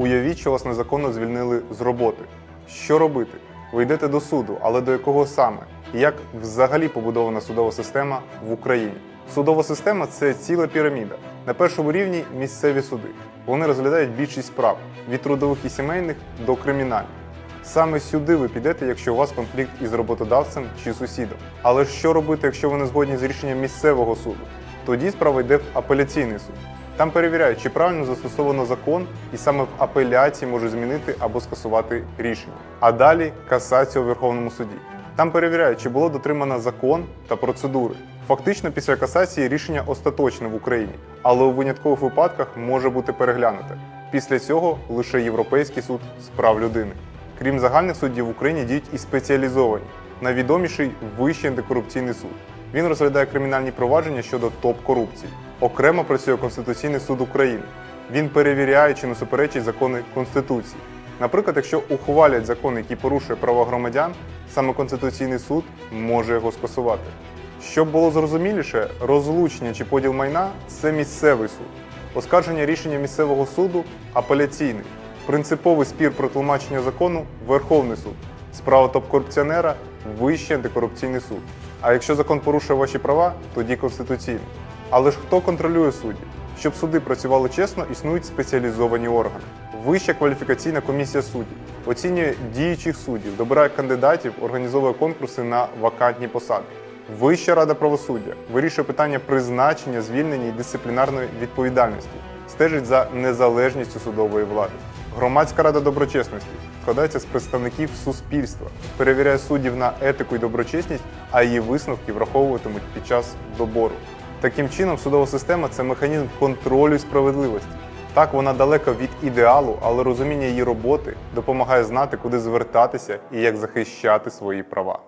Уявіть, що вас незаконно звільнили з роботи. Що робити? Ви йдете до суду, але до якого саме? Як взагалі побудована судова система в Україні? Судова система це ціла піраміда. На першому рівні місцеві суди. Вони розглядають більшість справ від трудових і сімейних до кримінальних. Саме сюди ви підете, якщо у вас конфлікт із роботодавцем чи сусідом. Але що робити, якщо ви не згодні з рішенням місцевого суду? Тоді справа йде в апеляційний суд. Там перевіряють, чи правильно застосовано закон, і саме в апеляції можуть змінити або скасувати рішення. А далі касація у Верховному суді. Там перевіряють, чи було дотримано закон та процедури. Фактично, після касації рішення остаточне в Україні, але у виняткових випадках може бути переглянуте. Після цього лише Європейський суд з прав людини. Крім загальних суддів в Україні діють і спеціалізовані. Найвідоміший Вищий антикорупційний суд. Він розглядає кримінальні провадження щодо топ-корупції. Окремо працює Конституційний суд України. Він перевіряє, чи не суперечить закони Конституції. Наприклад, якщо ухвалять закон, який порушує права громадян, саме Конституційний суд може його скасувати. Щоб було зрозуміліше, розлучення чи поділ майна це місцевий суд. Оскарження рішення місцевого суду апеляційний. Принциповий спір про тлумачення закону Верховний суд. Справа топ-корупціонера Вищий антикорупційний суд. А якщо закон порушує ваші права, тоді конституційний. Але ж хто контролює суддів? Щоб суди працювали чесно, існують спеціалізовані органи. Вища кваліфікаційна комісія суддів оцінює діючих суддів, добирає кандидатів, організовує конкурси на вакантні посади. Вища рада правосуддя вирішує питання призначення, звільнення і дисциплінарної відповідальності, стежить за незалежністю судової влади. Громадська рада доброчесності складається з представників суспільства, перевіряє суддів на етику і доброчесність, а її висновки враховуватимуть під час добору. Таким чином, судова система це механізм контролю і справедливості. Так, вона далека від ідеалу, але розуміння її роботи допомагає знати, куди звертатися і як захищати свої права.